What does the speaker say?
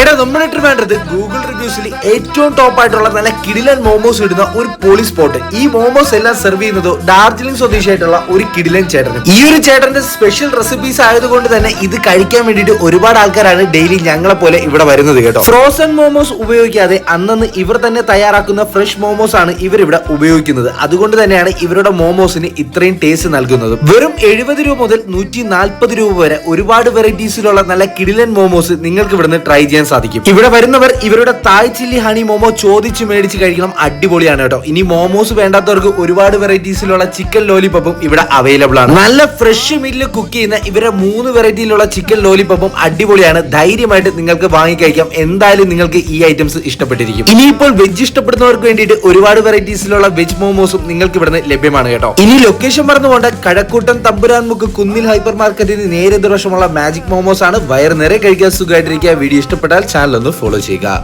എടാ നമ്മുടെ ട്രിവാൻഡ്രത്ത് ഗൂഗിൾ റിവ്യൂസിൽ ഏറ്റവും ടോപ്പ് ആയിട്ടുള്ള നല്ല കിടിലൻ മോമോസ് ഇടുന്ന ഒരു പോളി സ്പോട്ട് ഈ മോമോസ് എല്ലാം സെർവ് ചെയ്യുന്നത് ഡാർജിലിംഗ് സ്വദേശിയായിട്ടുള്ള ഒരു കിടിലൻ ചേട്ടൻ ഈ ഒരു ചേട്ടന്റെ സ്പെഷ്യൽ റെസിപ്പീസ് ആയതുകൊണ്ട് തന്നെ ഇത് കഴിക്കാൻ വേണ്ടിയിട്ട് ഒരുപാട് ആൾക്കാരാണ് ഡെയിലി ഞങ്ങളെ പോലെ ഇവിടെ വരുന്നത് കേട്ടോ. ഫ്രോസൺ മോമോസ് ഉപയോഗിക്കാതെ അന്നന്ന് ഇവർ തന്നെ തയ്യാറാക്കുന്ന ഫ്രഷ് മോമോസ് ആണ് ഇവരിവിടെ ഉപയോഗിക്കുന്നത്. അതുകൊണ്ട് തന്നെയാണ് ഇവരുടെ മോമോസിന് ഇത്രയും ടേസ്റ്റ് നൽകുന്നത്. വെറും എഴുപത് രൂപ മുതൽ നൂറ്റി നാൽപ്പത് രൂപ വരെ ഒരുപാട് വെറൈറ്റീസിലുള്ള നല്ല കിടിലൻ മോമോസ് നിങ്ങൾക്ക് ഇവിടുന്ന് ട്രൈ ചെയ്യാൻ സാധിക്കും. ഇവിടെ വരുന്നവർ ഇവരുടെ തായ് ചില്ലി ഹണി മോമോ ചോദിച്ചു മേടിച്ച് കഴിക്കണം. അടിപൊളിയാണ് കേട്ടോ. ഇനി മോമോസ് വേണ്ടാത്തവർക്ക് ഒരുപാട് വെറൈറ്റീസിലുള്ള ചിക്കൻ ലോലിപ്പപ്പും ഇവിടെ അവൈലബിൾ ആണ്. നല്ല ഫ്രഷ് മില്ല് കുക്ക് ചെയ്യുന്ന ഇവരുടെ മൂന്ന് വെറൈറ്റിയിലുള്ള ചിക്കൻ ലോലിപ്പപ്പും അടിപൊളിയാണ്. ധൈര്യമായിട്ട് നിങ്ങൾക്ക് വാങ്ങി കഴിക്കാം. എന്തായാലും നിങ്ങൾക്ക് ഈ ഐറ്റംസ് ഇഷ്ടപ്പെട്ടിരിക്കും. ഇനിയിപ്പോൾ വെജ് ഇഷ്ടപ്പെടുന്നവർക്ക് വേണ്ടിയിട്ട് ഒരുപാട് വെറൈറ്റീസിലുള്ള വെജ് മോമോസും നിങ്ങൾക്ക് ഇവിടുന്ന് ലഭ്യമാണ് കേട്ടോ. ഇനി ലൊക്കേഷൻ മറന്നുകൊണ്ട് കഴക്കൂട്ടം തമ്പുരാൻമുക്ക് കുന്നിൽ ഹൈപ്പർ മാർക്കറ്റിന് നേരെ ദൃശ്യമുള്ള മാജിക് മോമോസ് ആണ്. വയർ നിറയെ കഴിക്കാൻ സുഖമായിട്ടിരിക്കുക. വീഡിയോ ഇഷ്ടപ്പെട്ടാൽ ചാനൽ ഒന്ന് ഫോളോ ചെയ്യുക.